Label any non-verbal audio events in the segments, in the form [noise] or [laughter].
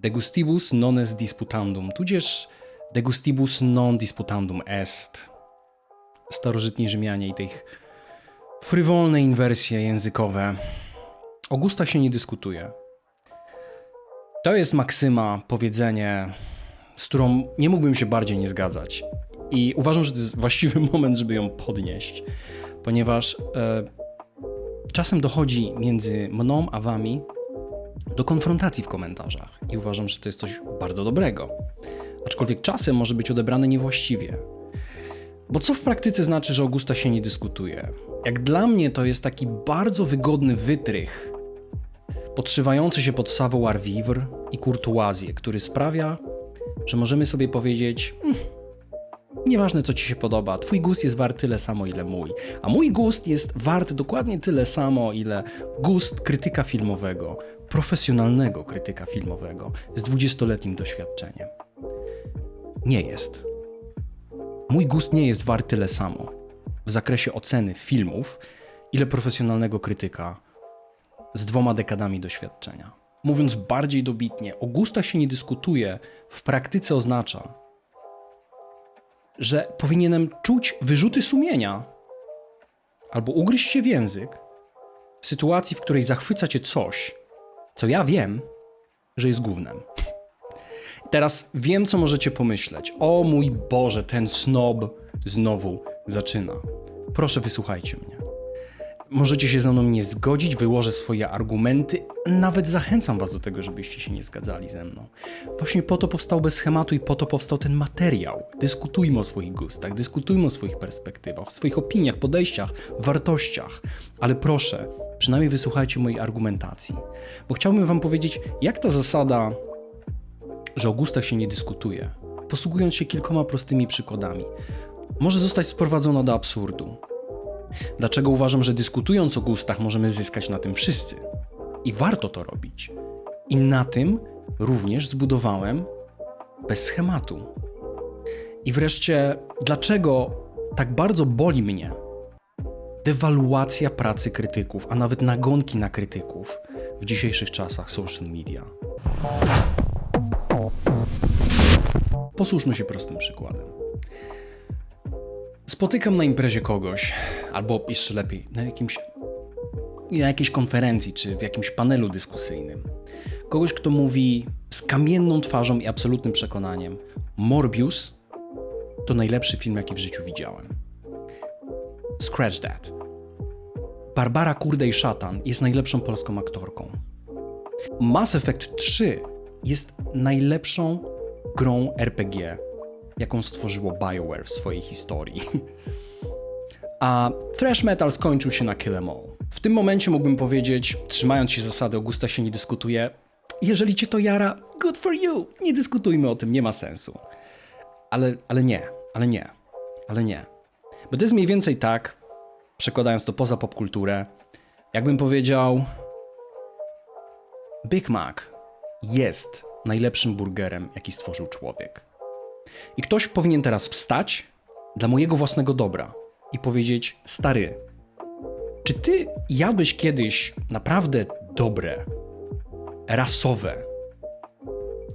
De gustibus non est disputandum, tudzież de gustibus non disputandum est. Starożytni Rzymianie i te ich frywolne inwersje językowe. O gustach się nie dyskutuje. To jest maksyma, powiedzenie, z którą nie mógłbym się bardziej nie zgadzać. I uważam, że to jest właściwy [laughs] moment, żeby ją podnieść, ponieważ e, czasem dochodzi między mną a wami do konfrontacji w komentarzach. I uważam, że to jest coś bardzo dobrego. Aczkolwiek czasem może być odebrane niewłaściwie. Bo co w praktyce znaczy, że Augusta się nie dyskutuje? Jak dla mnie to jest taki bardzo wygodny wytrych, podszywający się pod savoir-vivre i kurtuazję, który sprawia, że możemy sobie powiedzieć: "Mm, Nieważne, co ci się podoba, twój gust jest wart tyle samo, ile mój. A mój gust jest wart dokładnie tyle samo, ile gust krytyka filmowego, profesjonalnego krytyka filmowego z 20-letnim doświadczeniem. Nie jest. Mój gust nie jest wart tyle samo w zakresie oceny filmów, ile profesjonalnego krytyka z dwoma dekadami doświadczenia. Mówiąc bardziej dobitnie, o gustach się nie dyskutuje, w praktyce oznacza, że powinienem czuć wyrzuty sumienia albo ugryźć się w język w sytuacji, w której zachwyca cię coś, co ja wiem, że jest gównem. Teraz wiem, co możecie pomyśleć. O mój Boże, ten snob znowu zaczyna. Proszę, wysłuchajcie mnie. Możecie się ze mną nie zgodzić, wyłożę swoje argumenty, nawet zachęcam was do tego, żebyście się nie zgadzali ze mną. Właśnie po to powstał bez schematu i po to powstał ten materiał. Dyskutujmy o swoich gustach, dyskutujmy o swoich perspektywach, o swoich opiniach, podejściach, wartościach. Ale proszę, przynajmniej wysłuchajcie mojej argumentacji. Bo chciałbym wam powiedzieć, jak ta zasada, że o gustach się nie dyskutuje, posługując się kilkoma prostymi przykładami, może zostać sprowadzona do absurdu. Dlaczego uważam, że dyskutując o gustach możemy zyskać na tym wszyscy? I warto to robić. I na tym również zbudowałem bez schematu. I wreszcie, dlaczego tak bardzo boli mnie dewaluacja pracy krytyków, a nawet nagonki na krytyków w dzisiejszych czasach social media? Posłuszmy się prostym przykładem. Spotykam na imprezie kogoś, albo jeszcze lepiej, na jakimś na jakiejś konferencji czy w jakimś panelu dyskusyjnym. Kogoś, kto mówi z kamienną twarzą i absolutnym przekonaniem: Morbius to najlepszy film, jaki w życiu widziałem. Scratch that. Barbara Kurde i Szatan jest najlepszą polską aktorką. Mass Effect 3 jest najlepszą grą RPG, jaką stworzyło BioWare w swojej historii. [laughs] A thrash metal skończył się na Kill 'Em All. W tym momencie mógłbym powiedzieć, trzymając się zasady Augusta się nie dyskutuje, jeżeli cię to jara, good for you, nie dyskutujmy o tym, nie ma sensu. Ale, ale nie, ale nie, ale nie. Bo to jest mniej więcej tak, przekładając to poza popkulturę, jakbym powiedział, Big Mac jest najlepszym burgerem, jaki stworzył człowiek. I ktoś powinien teraz wstać dla mojego własnego dobra i powiedzieć: Stary, czy ty jadłeś kiedyś naprawdę dobre, rasowe,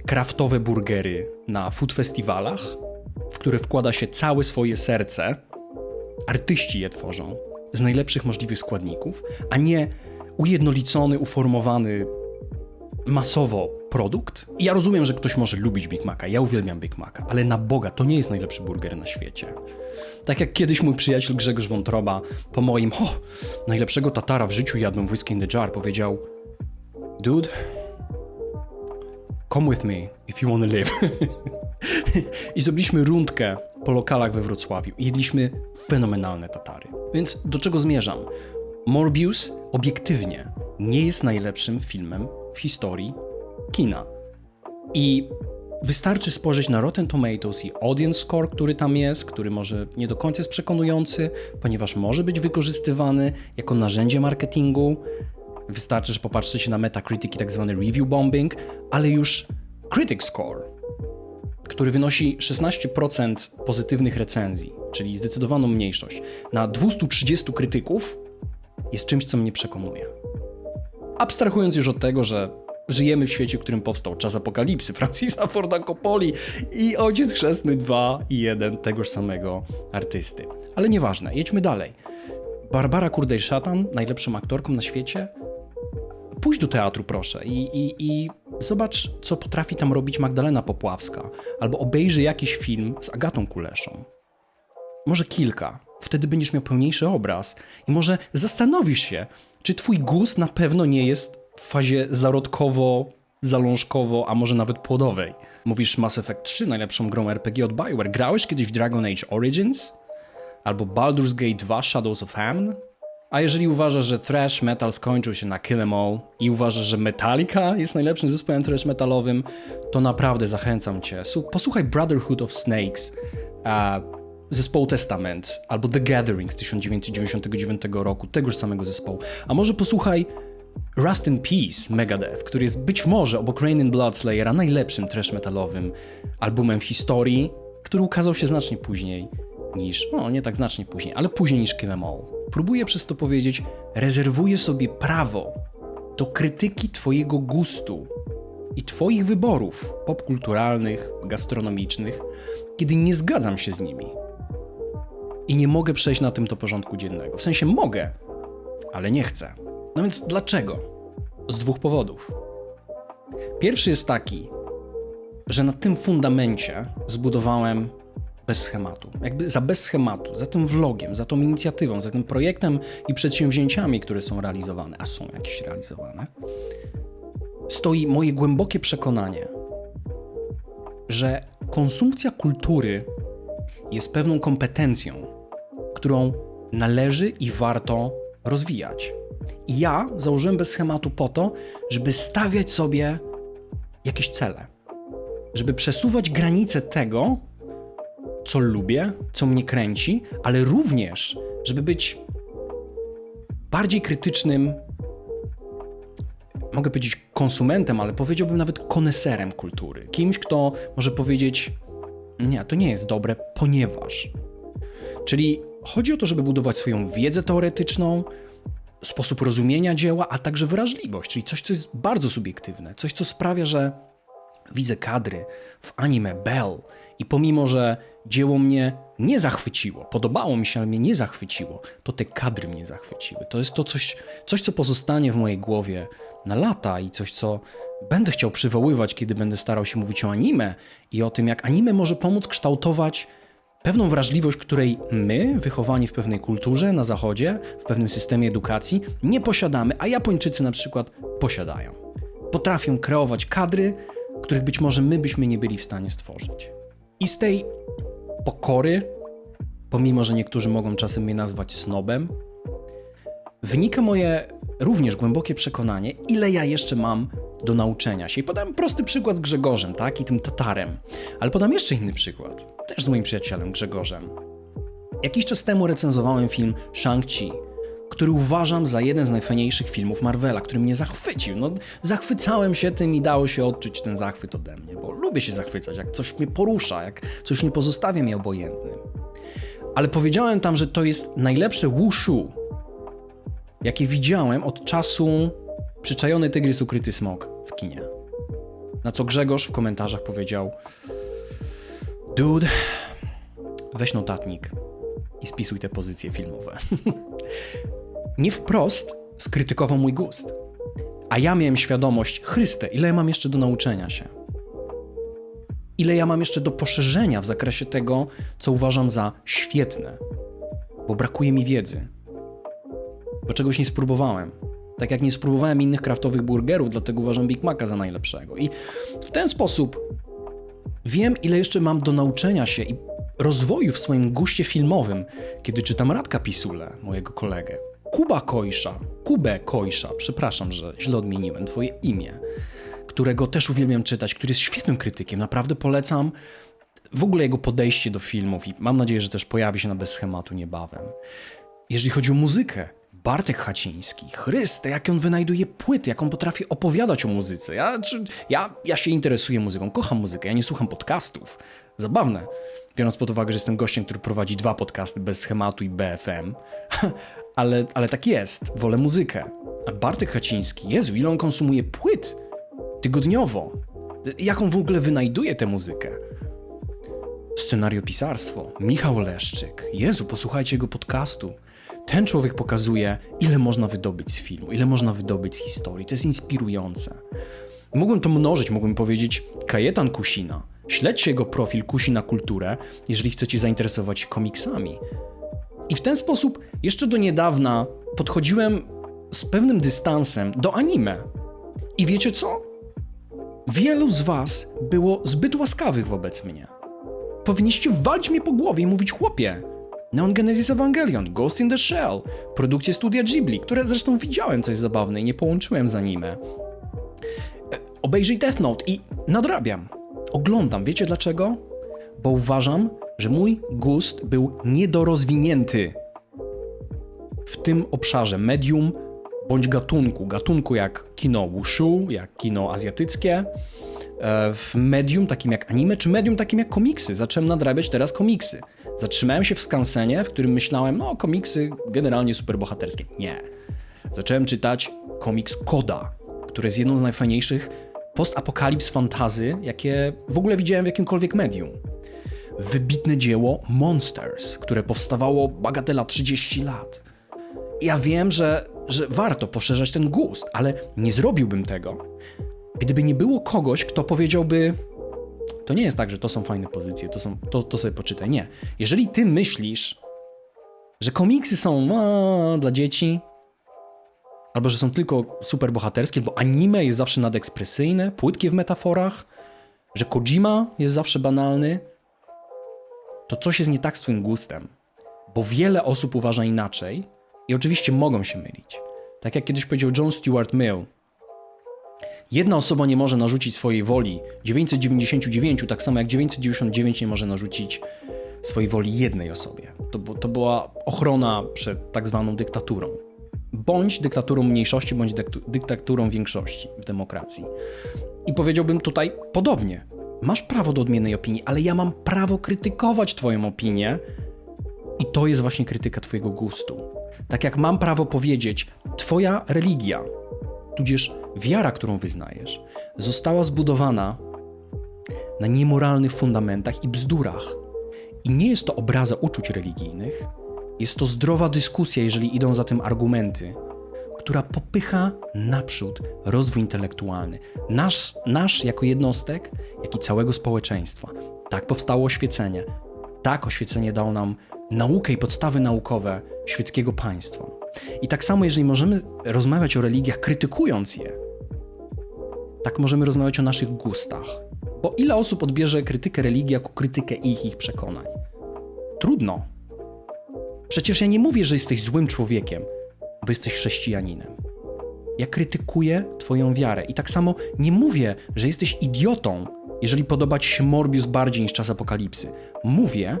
kraftowe burgery na food festiwalach, w które wkłada się całe swoje serce? Artyści je tworzą z najlepszych możliwych składników, a nie ujednolicony, uformowany masowo produkt. I ja rozumiem, że ktoś może lubić Big Maca, ja uwielbiam Big Maca, ale na Boga to nie jest najlepszy burger na świecie. Tak jak kiedyś mój przyjaciel Grzegorz Wątroba po moim o, najlepszego tatara w życiu jadłem whisky in the jar powiedział Dude, come with me if you wanna live. [laughs] I zrobiliśmy rundkę po lokalach we Wrocławiu i jedliśmy fenomenalne tatary. Więc do czego zmierzam? Morbius obiektywnie nie jest najlepszym filmem w historii kina. I wystarczy spojrzeć na Rotten Tomatoes i audience score, który tam jest, który może nie do końca jest przekonujący, ponieważ może być wykorzystywany jako narzędzie marketingu. Wystarczy, że popatrzycie na Metacritic i tak zwany review bombing, ale już critic score, który wynosi 16% pozytywnych recenzji, czyli zdecydowaną mniejszość, na 230 krytyków, jest czymś, co mnie przekonuje. Abstrahując już od tego, że żyjemy w świecie, w którym powstał Czas Apokalipsy [laughs] Francisa Forda Coppoli i Ojciec Chrzestny 2 i 1 tegoż samego artysty. Ale nieważne, jedźmy dalej. Barbara Kurdej-Szatan, najlepszą aktorką na świecie, pójdź do teatru proszę i, i, i zobacz, co potrafi tam robić Magdalena Popławska, albo obejrzyj jakiś film z Agatą Kuleszą. Może kilka. Wtedy będziesz miał pełniejszy obraz i może zastanowisz się, czy twój gust na pewno nie jest w fazie zarodkowo, zalążkowo, a może nawet płodowej. Mówisz Mass Effect 3, najlepszą grą RPG od Bioware. Grałeś kiedyś w Dragon Age Origins? Albo Baldur's Gate 2 Shadows of Hamn? A jeżeli uważasz, że thrash metal skończył się na Kill 'Em All i uważasz, że Metallica jest najlepszym zespołem thrash metalowym, to naprawdę zachęcam cię. Posłuchaj Brotherhood of Snakes, zespołu Testament, albo The Gathering z 1999 roku, tegoż samego zespołu. A może posłuchaj Rust in Peace Megadeth, który jest być może obok Rain in Blood Slayera najlepszym trash metalowym albumem w historii, który ukazał się znacznie później niż, no nie tak znacznie później, ale później niż Kill 'Em All. Próbuję przez to powiedzieć, rezerwuję sobie prawo do krytyki twojego gustu i twoich wyborów popkulturalnych, gastronomicznych, kiedy nie zgadzam się z nimi. I nie mogę przejść na tym do porządku dziennego. W sensie mogę, ale nie chcę. No więc dlaczego? Z dwóch powodów. Pierwszy jest taki, że na tym fundamencie zbudowałem bez schematu. Jakby za bez schematu, za tym vlogiem, za tą inicjatywą, za tym projektem i przedsięwzięciami, które są realizowane, a są jakieś realizowane, stoi moje głębokie przekonanie, że konsumpcja kultury jest pewną kompetencją, którą należy i warto rozwijać. I ja założyłem bez schematu po to, żeby stawiać sobie jakieś cele, żeby przesuwać granice tego, co lubię, co mnie kręci, ale również, żeby być bardziej krytycznym, mogę powiedzieć konsumentem, ale powiedziałbym nawet koneserem kultury. Kimś, kto może powiedzieć: Nie, to nie jest dobre, ponieważ. Czyli chodzi o to, żeby budować swoją wiedzę teoretyczną, sposób rozumienia dzieła, a także wrażliwość, czyli coś, co jest bardzo subiektywne, coś, co sprawia, że widzę kadry w anime Bell i pomimo, że dzieło mnie nie zachwyciło, podobało mi się, ale mnie nie zachwyciło, to te kadry mnie zachwyciły. To jest to coś, coś co pozostanie w mojej głowie na lata i coś, co będę chciał przywoływać, kiedy będę starał się mówić o anime i o tym, jak anime może pomóc kształtować pewną wrażliwość, której my, wychowani w pewnej kulturze na zachodzie, w pewnym systemie edukacji, nie posiadamy, a Japończycy na przykład posiadają. Potrafią kreować kadry, których być może my byśmy nie byli w stanie stworzyć. I z tej pokory, pomimo że niektórzy mogą czasem mnie nazwać snobem, wynika moje również głębokie przekonanie, ile ja jeszcze mam do nauczenia się. I podam prosty przykład z Grzegorzem, tak? I tym Tatarem. Ale podam jeszcze inny przykład, też z moim przyjacielem Grzegorzem. Jakiś czas temu recenzowałem film Shang-Chi, który uważam za jeden z najfajniejszych filmów Marvela, który mnie zachwycił. No, zachwycałem się tym i dało się odczuć ten zachwyt ode mnie, bo lubię się zachwycać, jak coś mnie porusza, jak coś nie pozostawia mnie obojętnym. Ale powiedziałem tam, że to jest najlepsze wushu, jakie widziałem od czasu Przyczajony tygrys, ukryty smok w kinie. Na co Grzegorz w komentarzach powiedział: Dude, weź notatnik i spisuj te pozycje filmowe. [laughs] Nie wprost skrytykował mój gust. A ja miałem świadomość, Chryste, ile ja mam jeszcze do nauczenia się. Ile ja mam jeszcze do poszerzenia w zakresie tego, co uważam za świetne, bo brakuje mi wiedzy, bo czegoś nie spróbowałem. Tak jak nie spróbowałem innych kraftowych burgerów, dlatego uważam Big Maca za najlepszego. I w ten sposób wiem, ile jeszcze mam do nauczenia się i rozwoju w swoim guście filmowym, kiedy czytam Radka Pisule, mojego kolegę, Kuba Kojsza, Kubę Kojsza, przepraszam, że źle odmieniłem twoje imię, którego też uwielbiam czytać, który jest świetnym krytykiem, naprawdę polecam w ogóle jego podejście do filmów i mam nadzieję, że też pojawi się na bez schematu niebawem. Jeżeli chodzi o muzykę, Bartek Haciński, Chryste, jak on wynajduje płyty, jak on potrafi opowiadać o muzyce. Ja, ja, ja się interesuję muzyką, kocham muzykę, ja nie słucham podcastów. Zabawne, biorąc pod uwagę, że jestem gościem, który prowadzi dwa podcasty bez schematu i BFM, [laughs] ale, ale tak jest, wolę muzykę. A Bartek Haciński, Jezu, ile on konsumuje płyt? tygodniowo. Jak on w ogóle wynajduje tę muzykę? Scenariopisarstwo. Michał Leszczyk. Jezu, posłuchajcie jego podcastu. Ten człowiek pokazuje, ile można wydobyć z filmu, ile można wydobyć z historii. To jest inspirujące. Mógłbym to mnożyć, mógłbym powiedzieć Kajetan Kusina. Śledźcie jego profil Kusina Kulturę, jeżeli chcecie zainteresować się komiksami. I w ten sposób jeszcze do niedawna podchodziłem z pewnym dystansem do anime. I wiecie co? Wielu z was było zbyt łaskawych wobec mnie. Powinniście walić mnie po głowie i mówić chłopie. Neon Genesis Evangelion, Ghost in the Shell, produkcje studia Ghibli, które zresztą widziałem coś zabawne i nie połączyłem z anime. E, Obejrzyj Death Note i nadrabiam. Oglądam. Wiecie dlaczego? Bo uważam, że mój gust był niedorozwinięty w tym obszarze medium bądź gatunku. Gatunku jak kino wushu, jak kino azjatyckie, e, w medium takim jak anime, czy medium takim jak komiksy. Zacząłem nadrabiać teraz komiksy. Zatrzymałem się w skansenie, w którym myślałem, no komiksy generalnie superbohaterskie. Nie. Zacząłem czytać komiks Koda, który jest jedną z najfajniejszych post-apokalips fantazy, jakie w ogóle widziałem w jakimkolwiek medium. Wybitne dzieło Monsters, które powstawało bagatela 30 lat. Ja wiem, że, że warto poszerzać ten gust, ale nie zrobiłbym tego, gdyby nie było kogoś, kto powiedziałby: To nie jest tak, że to są fajne pozycje, to, są, to, to sobie poczytaj. Nie. Jeżeli ty myślisz, że komiksy są a, dla dzieci, albo że są tylko super bohaterskie, bo anime jest zawsze nadekspresyjne, płytkie w metaforach, że Kojima jest zawsze banalny, to coś jest nie tak z twoim gustem, bo wiele osób uważa inaczej i oczywiście mogą się mylić. Tak jak kiedyś powiedział John Stuart Mill, jedna osoba nie może narzucić swojej woli 999, tak samo jak 999 nie może narzucić swojej woli jednej osobie. To, to była ochrona przed tak zwaną dyktaturą. Bądź dyktaturą mniejszości, bądź dyktaturą większości w demokracji. I powiedziałbym tutaj podobnie. Masz prawo do odmiennej opinii, ale ja mam prawo krytykować Twoją opinię, i to jest właśnie krytyka Twojego gustu. Tak jak mam prawo powiedzieć, Twoja religia, tudzież wiara, którą wyznajesz, została zbudowana na niemoralnych fundamentach i bzdurach. I nie jest to obraza uczuć religijnych, jest to zdrowa dyskusja, jeżeli idą za tym argumenty, która popycha naprzód rozwój intelektualny. Nasz, nasz jako jednostek, jak i całego społeczeństwa. Tak powstało oświecenie. Tak oświecenie dało nam naukę i podstawy naukowe świeckiego państwa. I tak samo, jeżeli możemy rozmawiać o religiach, krytykując je, tak możemy rozmawiać o naszych gustach. Bo ile osób odbierze krytykę religii jako krytykę ich ich przekonań? Trudno. Przecież ja nie mówię, że jesteś złym człowiekiem, bo jesteś chrześcijaninem. Ja krytykuję Twoją wiarę. I tak samo nie mówię, że jesteś idiotą, jeżeli podoba Ci się Morbius bardziej niż czas apokalipsy. Mówię,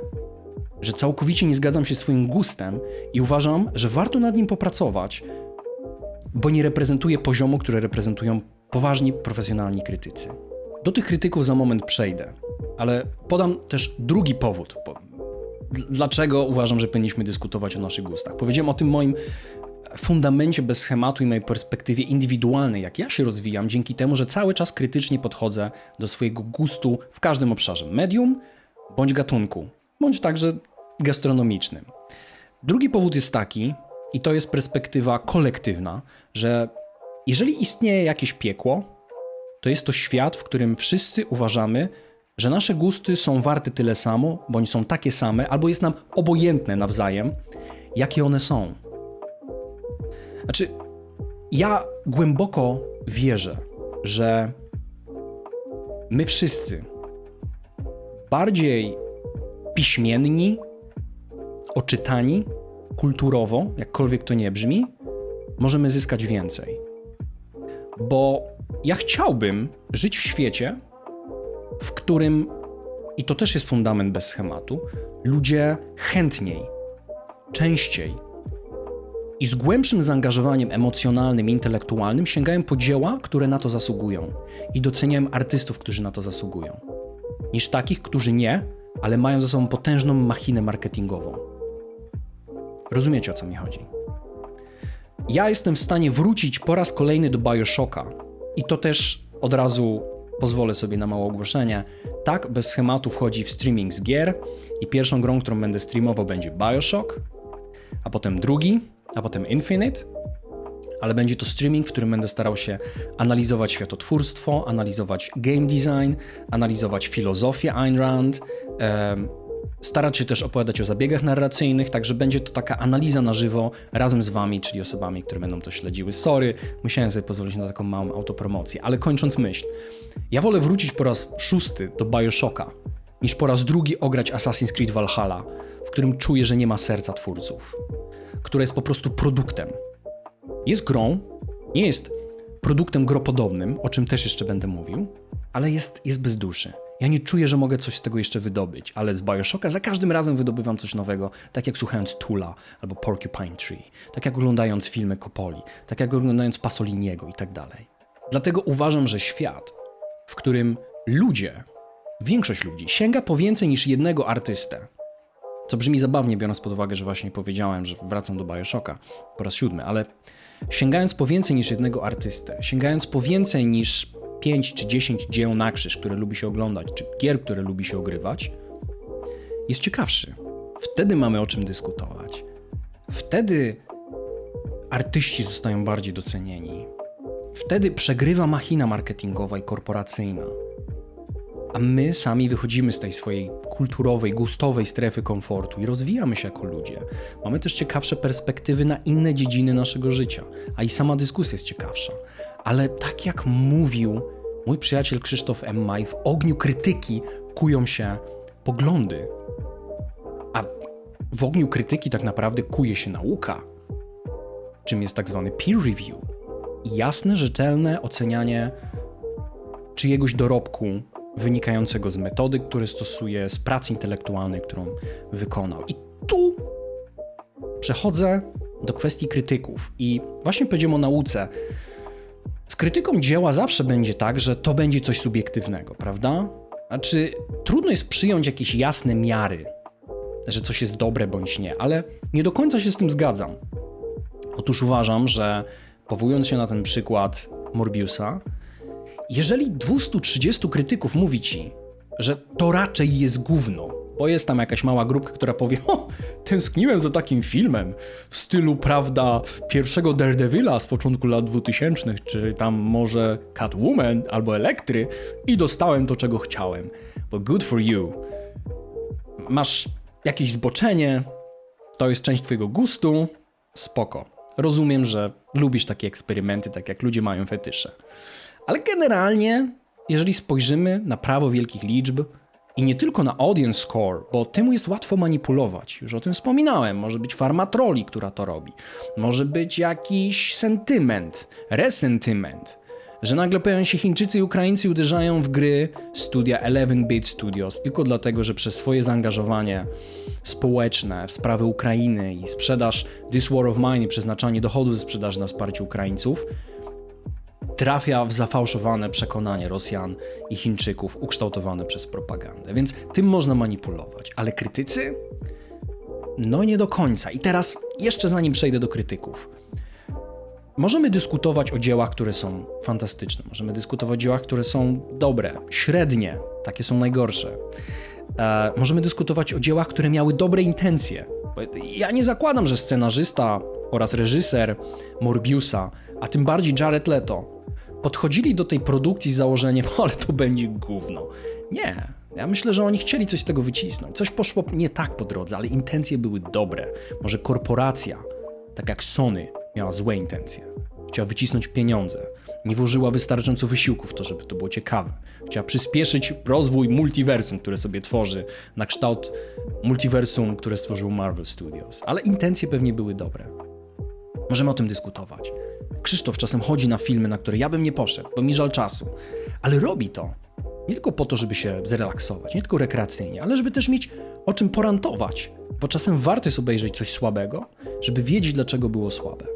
że całkowicie nie zgadzam się z Twoim gustem i uważam, że warto nad nim popracować, bo nie reprezentuje poziomu, które reprezentują poważni, profesjonalni krytycy. Do tych krytyków za moment przejdę, ale podam też drugi powód, dlaczego uważam, że powinniśmy dyskutować o naszych gustach. Powiedziałem o tym moim fundamencie bez schematu i mojej perspektywie indywidualnej, jak ja się rozwijam, dzięki temu, że cały czas krytycznie podchodzę do swojego gustu w każdym obszarze medium bądź gatunku, bądź także gastronomicznym. Drugi powód jest taki, i to jest perspektywa kolektywna, że jeżeli istnieje jakieś piekło, to jest to świat, w którym wszyscy uważamy, że nasze gusty są warte tyle samo, bądź są takie same, albo jest nam obojętne nawzajem, jakie one są. Znaczy, ja głęboko wierzę, że my wszyscy bardziej piśmienni, oczytani, kulturowo, jakkolwiek to nie brzmi, możemy zyskać więcej. Bo ja chciałbym żyć w świecie, w którym, i to też jest fundament bez schematu, ludzie chętniej, częściej i z głębszym zaangażowaniem emocjonalnym intelektualnym sięgają po dzieła, które na to zasługują i doceniają artystów, którzy na to zasługują, niż takich, którzy nie, ale mają za sobą potężną machinę marketingową. Rozumiecie o co mi chodzi? Ja jestem w stanie wrócić po raz kolejny do Bioshocka i to też od razu pozwolę sobie na małe ogłoszenie. Tak, bez schematu wchodzi w streaming z gier i pierwszą grą, którą będę streamował będzie Bioshock, a potem drugi, a potem Infinite, ale będzie to streaming, w którym będę starał się analizować światotwórstwo, analizować game design, analizować filozofię Ayn Rand, starać się też opowiadać o zabiegach narracyjnych, także będzie to taka analiza na żywo razem z wami, czyli osobami, które będą to śledziły. Sorry, musiałem sobie pozwolić na taką małą autopromocję, ale kończąc myśl, ja wolę wrócić po raz szósty do Bioshocka, niż po raz drugi ograć Assassin's Creed Valhalla, w którym czuję, że nie ma serca twórców, które jest po prostu produktem. Jest grą, nie jest produktem gropodobnym, o czym też jeszcze będę mówił, ale jest, jest bez duszy. Ja nie czuję, że mogę coś z tego jeszcze wydobyć, ale z Bioshocka za każdym razem wydobywam coś nowego, tak jak słuchając Tula albo Porcupine Tree, tak jak oglądając filmy Coppoli, tak jak oglądając Pasoliniego i tak dalej. Dlatego uważam, że świat, w którym ludzie, większość ludzi, sięga po więcej niż jednego artystę, co brzmi zabawnie, biorąc pod uwagę, że właśnie powiedziałem, że wracam do Bioshocka po raz siódmy, ale sięgając po więcej niż jednego artystę, sięgając po więcej niż 5 czy 10 dzieł na krzyż, które lubi się oglądać, czy gier, które lubi się ogrywać, jest ciekawszy. Wtedy mamy o czym dyskutować. Wtedy artyści zostają bardziej docenieni. Wtedy przegrywa machina marketingowa i korporacyjna. A my sami wychodzimy z tej swojej kulturowej, gustowej strefy komfortu i rozwijamy się jako ludzie. Mamy też ciekawsze perspektywy na inne dziedziny naszego życia, a i sama dyskusja jest ciekawsza. Ale tak jak mówił mój przyjaciel Krzysztof M. Maj, w ogniu krytyki kują się poglądy. A w ogniu krytyki tak naprawdę kuje się nauka, czym jest tak zwany peer review. Jasne, rzetelne ocenianie czyjegoś dorobku wynikającego z metody, które stosuje, z pracy intelektualnej, którą wykonał. I tu przechodzę do kwestii krytyków. I właśnie powiedziałem o nauce. Z krytyką dzieła zawsze będzie tak, że to będzie coś subiektywnego, prawda? Znaczy, trudno jest przyjąć jakieś jasne miary, że coś jest dobre bądź nie, ale nie do końca się z tym zgadzam. Otóż uważam, że powołując się na ten przykład Morbiusa, jeżeli 230 krytyków mówi ci, że to raczej jest gówno, bo jest tam jakaś mała grupka, która powie: O, tęskniłem za takim filmem w stylu, prawda, pierwszego Daredevila z początku lat 2000, czy tam może Catwoman albo Elektry, i dostałem to, czego chciałem. But good for you. Masz jakieś zboczenie, to jest część twojego gustu, spoko. Rozumiem, że lubisz takie eksperymenty, tak jak ludzie mają fetysze. Ale generalnie, jeżeli spojrzymy na prawo wielkich liczb i nie tylko na audience score, bo tym jest łatwo manipulować, już o tym wspominałem, może być farma troli, która to robi, może być jakiś sentyment, resentyment, że nagle pojawiają się Chińczycy i Ukraińcy uderzają w gry studia 11-bit Studios tylko dlatego, że przez swoje zaangażowanie społeczne w sprawy Ukrainy i sprzedaż This War of Mine i przeznaczanie dochodów ze sprzedaży na wsparcie Ukraińców trafia w zafałszowane przekonanie Rosjan i Chińczyków ukształtowane przez propagandę. Więc tym można manipulować. Ale krytycy? No nie do końca. I teraz, jeszcze zanim przejdę do krytyków. Możemy dyskutować o dziełach, które są fantastyczne. Możemy dyskutować o dziełach, które są dobre, średnie, takie są najgorsze. E, możemy dyskutować o dziełach, które miały dobre intencje. Ja nie zakładam, że scenarzysta oraz reżyser Morbiusa, a tym bardziej Jared Leto, podchodzili do tej produkcji z założeniem, [laughs] ale to będzie gówno. Nie. Ja myślę, że oni chcieli coś z tego wycisnąć. Coś poszło nie tak po drodze, ale intencje były dobre. Może korporacja, tak jak Sony, miała złe intencje. Chciała wycisnąć pieniądze. Nie włożyła wystarczająco wysiłku w to, żeby to było ciekawe. Chciała przyspieszyć rozwój multiversum, które sobie tworzy, na kształt multiversum, które stworzył Marvel Studios. Ale intencje pewnie były dobre. Możemy o tym dyskutować. Krzysztof czasem chodzi na filmy, na które ja bym nie poszedł, bo mi żal czasu. Ale robi to nie tylko po to, żeby się zrelaksować, nie tylko rekreacyjnie, ale żeby też mieć o czym porantować, bo czasem warto jest obejrzeć coś słabego, żeby wiedzieć, dlaczego było słabe.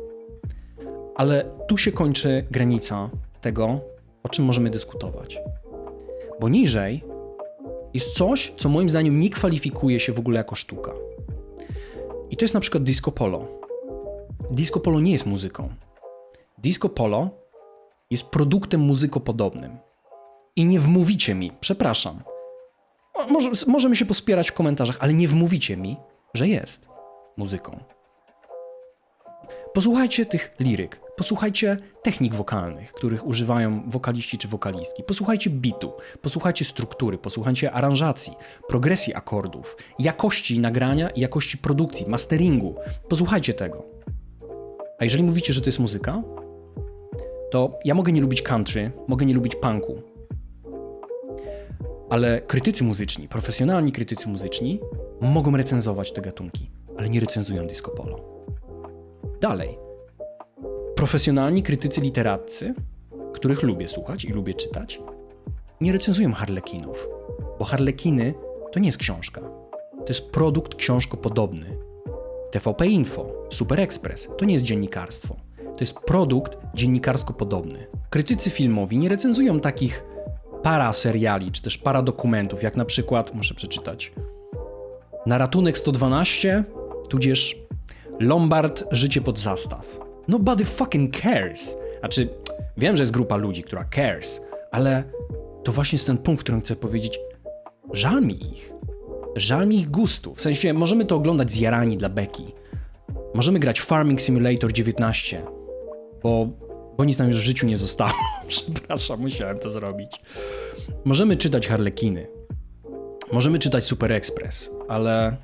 Ale tu się kończy granica tego, o czym możemy dyskutować. Bo niżej jest coś, co moim zdaniem nie kwalifikuje się w ogóle jako sztuka. I to jest na przykład disco polo. Disco polo nie jest muzyką. Disco polo jest produktem muzykopodobnym. I nie wmówicie mi, przepraszam. Mo- Może, możemy się pospierać w komentarzach, ale nie wmówicie mi, że jest muzyką. Posłuchajcie tych liryk, posłuchajcie technik wokalnych, których używają wokaliści czy wokalistki. Posłuchajcie bitu, posłuchajcie struktury, posłuchajcie aranżacji, progresji akordów, jakości nagrania i jakości produkcji, masteringu. Posłuchajcie tego. A jeżeli mówicie, że to jest muzyka, to ja mogę nie lubić country, mogę nie lubić punku. Ale krytycy muzyczni, profesjonalni krytycy muzyczni mogą recenzować te gatunki, ale nie recenzują disco polo. Dalej. Profesjonalni krytycy literaccy, których lubię słuchać i lubię czytać, nie recenzują harlekinów, bo harlekiny to nie jest książka. To jest produkt książkopodobny. TVP Info, Super Express to nie jest dziennikarstwo. To jest produkt dziennikarsko-podobny. Krytycy filmowi nie recenzują takich para seriali czy też para dokumentów, jak na przykład, muszę przeczytać, Na ratunek 112, tudzież Lombard Życie pod zastaw. Nobody fucking cares. Znaczy, wiem, że jest grupa ludzi, która cares, ale to właśnie jest ten punkt, w którym chcę powiedzieć, żal mi ich. Żal mi ich gustu. W sensie, możemy to oglądać zjarani dla beki. Możemy grać Farming Simulator 19, bo, bo nic nam już w życiu nie zostało. [laughs] Przepraszam, musiałem to zrobić. Możemy czytać Harlekiny. Możemy czytać Super Express, ale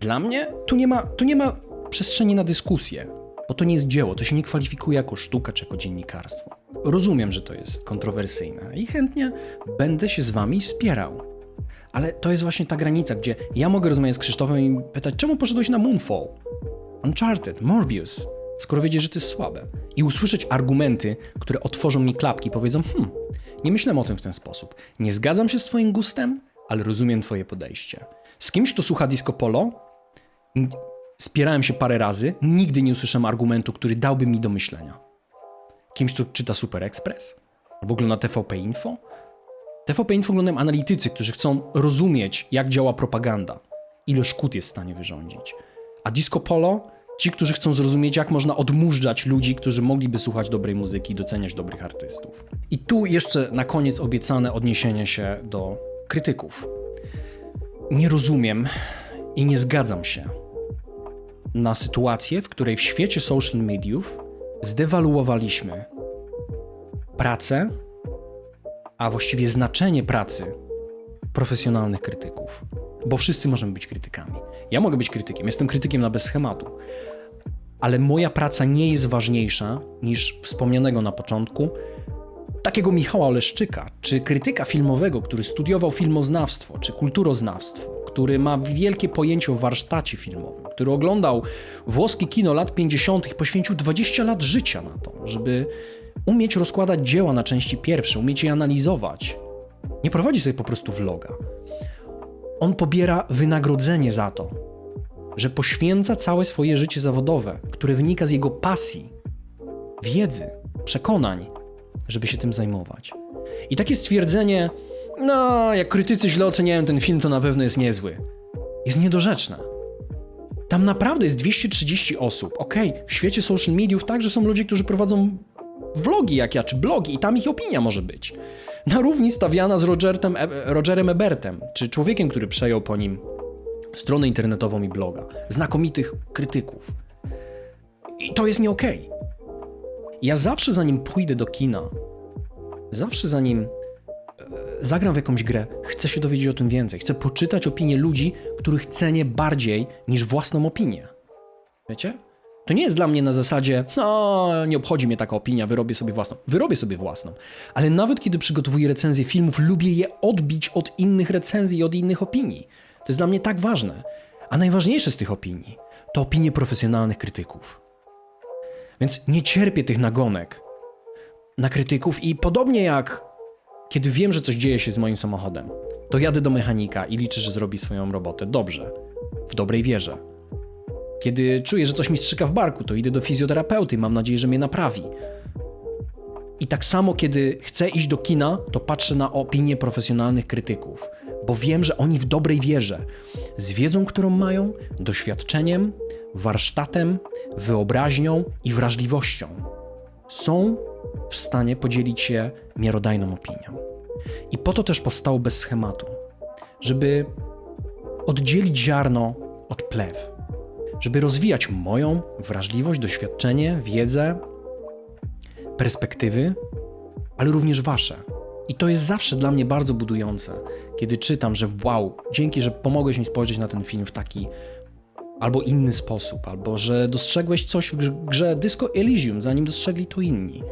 dla mnie tu nie ma, tu nie ma przestrzeni na dyskusję, bo to nie jest dzieło, to się nie kwalifikuje jako sztuka czy jako dziennikarstwo. Rozumiem, że to jest kontrowersyjne i chętnie będę się z wami spierał. Ale to jest właśnie ta granica, gdzie ja mogę rozmawiać z Krzysztofem i pytać, czemu poszedłeś na Moonfall? Uncharted, Morbius, skoro wiedziesz, że to jest słabe. I usłyszeć argumenty, które otworzą mi klapki, powiedzą, hmm, nie myślałem o tym w ten sposób. Nie zgadzam się z twoim gustem, ale rozumiem twoje podejście. Z kimś, kto słucha disco polo, spierałem się parę razy, nigdy nie usłyszałem argumentu, który dałby mi do myślenia. Kimś, kto czyta Super Express? Albo ogląda TVP Info? TVP Info oglądają analitycy, którzy chcą rozumieć, jak działa propaganda, ile szkód jest w stanie wyrządzić. A disco polo, ci, którzy chcą zrozumieć, jak można odmurzać ludzi, którzy mogliby słuchać dobrej muzyki i doceniać dobrych artystów. I tu jeszcze na koniec obiecane odniesienie się do krytyków. Nie rozumiem i nie zgadzam się na sytuację, w której w świecie social mediów zdewaluowaliśmy pracę, a właściwie znaczenie pracy profesjonalnych krytyków. Bo wszyscy możemy być krytykami. Ja mogę być krytykiem, jestem krytykiem na bez schematu. Ale moja praca nie jest ważniejsza niż wspomnianego na początku takiego Michała Oleszczyka, czy krytyka filmowego, który studiował filmoznawstwo, czy kulturoznawstwo, który ma wielkie pojęcie o warsztacie filmowym, który oglądał włoskie kino lat 50. i poświęcił 20 lat życia na to, żeby umieć rozkładać dzieła na części pierwsze, umieć je analizować. Nie prowadzi sobie po prostu vloga. On pobiera wynagrodzenie za to, że poświęca całe swoje życie zawodowe, które wynika z jego pasji, wiedzy, przekonań, żeby się tym zajmować. I takie stwierdzenie, no, jak krytycy źle oceniają ten film, to na pewno jest niezły, jest niedorzeczne. Tam naprawdę jest 230 osób. Okej, w świecie social mediów także są ludzie, którzy prowadzą vlogi jak ja, czy blogi i tam ich opinia może być. Na równi stawiana z Rogerem, Rogerem Ebertem, czy człowiekiem, który przejął po nim stronę internetową i bloga. Znakomitych krytyków. I to jest nie okej. Ja zawsze zanim pójdę do kina, zawsze zanim e, zagram w jakąś grę, chcę się dowiedzieć o tym więcej. Chcę poczytać opinie ludzi, których cenię bardziej niż własną opinię. Wiecie? To nie jest dla mnie na zasadzie, no, nie obchodzi mnie taka opinia, wyrobię sobie własną. Wyrobię sobie własną. Ale nawet kiedy przygotowuję recenzje filmów, lubię je odbić od innych recenzji i od innych opinii. To jest dla mnie tak ważne. A najważniejsze z tych opinii to opinie profesjonalnych krytyków. Więc nie cierpię tych nagonek na krytyków i podobnie jak kiedy wiem, że coś dzieje się z moim samochodem, to jadę do mechanika i liczę, że zrobi swoją robotę dobrze, w dobrej wierze. Kiedy czuję, że coś mi strzyka w barku, to idę do fizjoterapeuty, mam nadzieję, że mnie naprawi. I tak samo, kiedy chcę iść do kina, to patrzę na opinie profesjonalnych krytyków, bo wiem, że oni w dobrej wierze, z wiedzą, którą mają, doświadczeniem, warsztatem, wyobraźnią i wrażliwością, są w stanie podzielić się miarodajną opinią. I po to też powstało bez schematu, żeby oddzielić ziarno od plew, żeby rozwijać moją wrażliwość, doświadczenie, wiedzę, perspektywy, ale również wasze. I to jest zawsze dla mnie bardzo budujące, kiedy czytam, że wow, dzięki, że pomogłeś mi spojrzeć na ten film w taki albo inny sposób, albo że dostrzegłeś coś w grze- Disco Elysium, zanim dostrzegli to inni.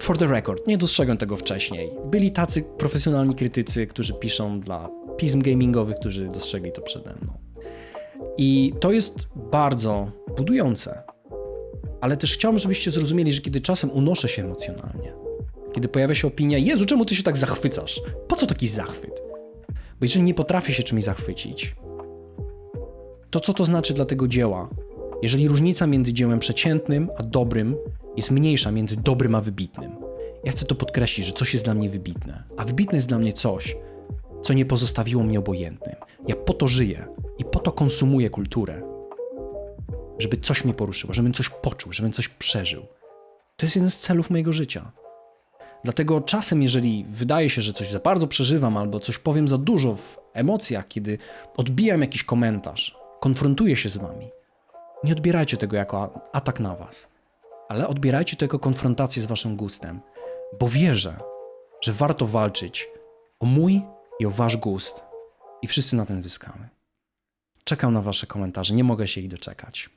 For the record, nie dostrzegłem tego wcześniej. Byli tacy profesjonalni krytycy, którzy piszą dla pism gamingowych, którzy dostrzegli to przede mną. I to jest bardzo budujące. Ale też chciałbym, żebyście zrozumieli, że kiedy czasem unoszę się emocjonalnie, kiedy pojawia się opinia, Jezu, czemu ty się tak zachwycasz? Po co taki zachwyt? Bo jeżeli nie potrafię się czymś zachwycić, to co to znaczy dla tego dzieła? Jeżeli różnica między dziełem przeciętnym a dobrym jest mniejsza między dobrym a wybitnym. Ja chcę to podkreślić, że coś jest dla mnie wybitne, a wybitne jest dla mnie coś, co nie pozostawiło mnie obojętnym. Ja po to żyję to konsumuję kulturę, żeby coś mnie poruszyło, żebym coś poczuł, żebym coś przeżył. To jest jeden z celów mojego życia. Dlatego czasem, jeżeli wydaje się, że coś za bardzo przeżywam albo coś powiem za dużo w emocjach, kiedy odbijam jakiś komentarz, konfrontuję się z wami, nie odbierajcie tego jako atak na was, ale odbierajcie to jako konfrontację z waszym gustem, bo wierzę, że warto walczyć o mój i o wasz gust i wszyscy na tym zyskamy. Czekam na wasze komentarze, nie mogę się ich doczekać.